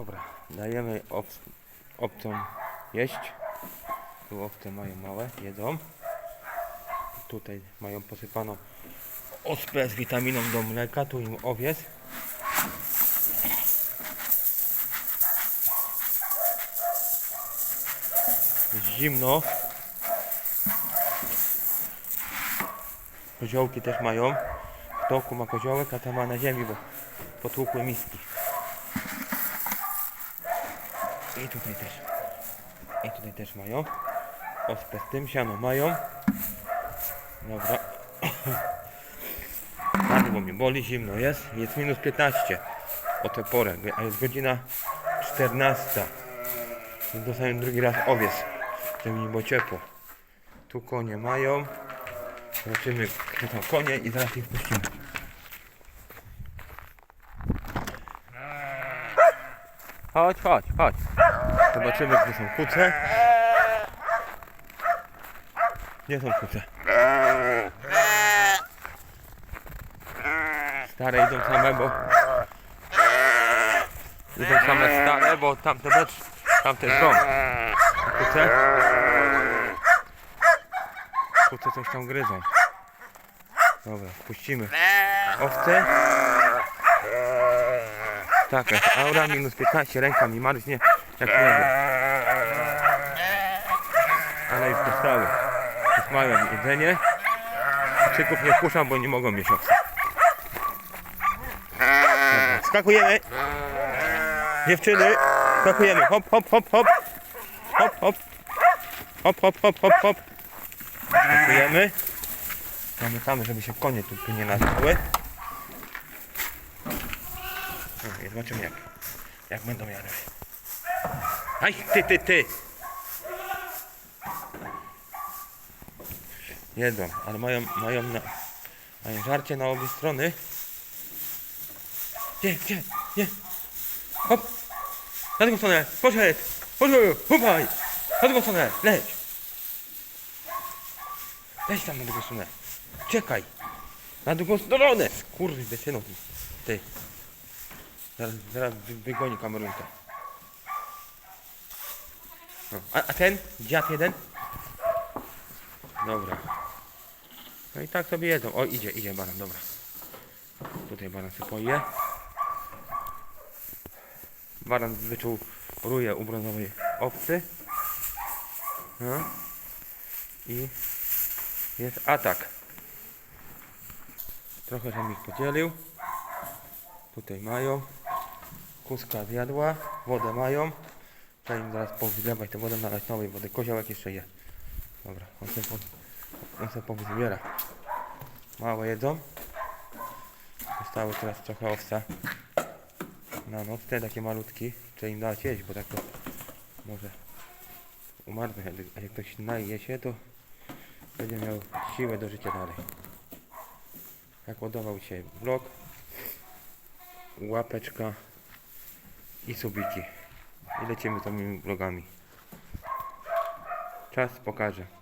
Dobra, dajemy obc obcom jeść. Tu owce mają małe, jedzą. Tutaj mają posypaną ospę z witaminą do mleka, tu im owiec. Zimno. Koziołki też mają. W toku ma koziołek, a ta ma na ziemi, bo potłukły miski. I tutaj też. I tutaj też mają. Ospę z tym siano mają. Dobra. Bardzo mnie boli, zimno jest. Jest minus 15 o tę porę, a jest godzina 14. Więc Dostałem drugi raz owiec, żeby mi było ciepło. Tu konie mają. Zobaczymy, są konie i zaraz ich puścimy. Chodź, chodź, chodź. Zobaczymy, gdzie są kuce. Gdzie są kuce? Stare idą same, bo... Idą same stare, bo tamte też... Tamte są. Kuce? Kuce coś tam gryzą. Dobra, puścimy. Owce. Tak, jest aura minus 15, ręka mi marznie jak nie wiem. Ale już dostały. Mają jedzenie. Krzyków nie wpuszczam, bo nie mogą mieć. Dobra, Skakujemy. Dziewczyny, skakujemy. Hop, hop, hop, hop. Hop, hop. Hop, hop, hop, hop, hop. Skakujemy. Zamykamy, żeby się konie tu nie nastały. No i zobaczymy jak, jak będą jadły. Aj, ty, ty, ty! Jedzą, ale mają, mają, na, mają żarcie na obie strony. Gdzie, gdzie, gdzie? Hop! Na drugą stronę, poszedł! Poszedł, chupaj! Na drugą stronę, leć! Leć tam na drugą stronę. Czekaj! Na drugą stronę! Kurwy, synu, ty. Zaraz, zaraz wy- wygoni kamerunkę. No, a, a ten? Dziad jeden? Dobra. No i tak sobie jedzą. O, idzie, idzie baran, dobra. Tutaj baran sobie poje. Baran wyczuł ruje u brązowej owcy. No. I jest atak. Trochę żem ich podzielił. Tutaj mają. Kuska zjadła, wodę mają. Trzeba im zaraz powlewać tę wodę, nalać nowej wody. Koziołek jeszcze je. Dobra, on sobie, po, on sobie powybiera. Małe jedzą. Zostały teraz trochę owca. Na noc, te takie malutki. Trzeba im dać jeść, bo tak to może umarnąć. A jak ktoś naje się, to będzie miał siłę do życia dalej. Jak ładował się vlog, łapeczka i subiki. I lecimy z tymi vlogami. Czas pokaże.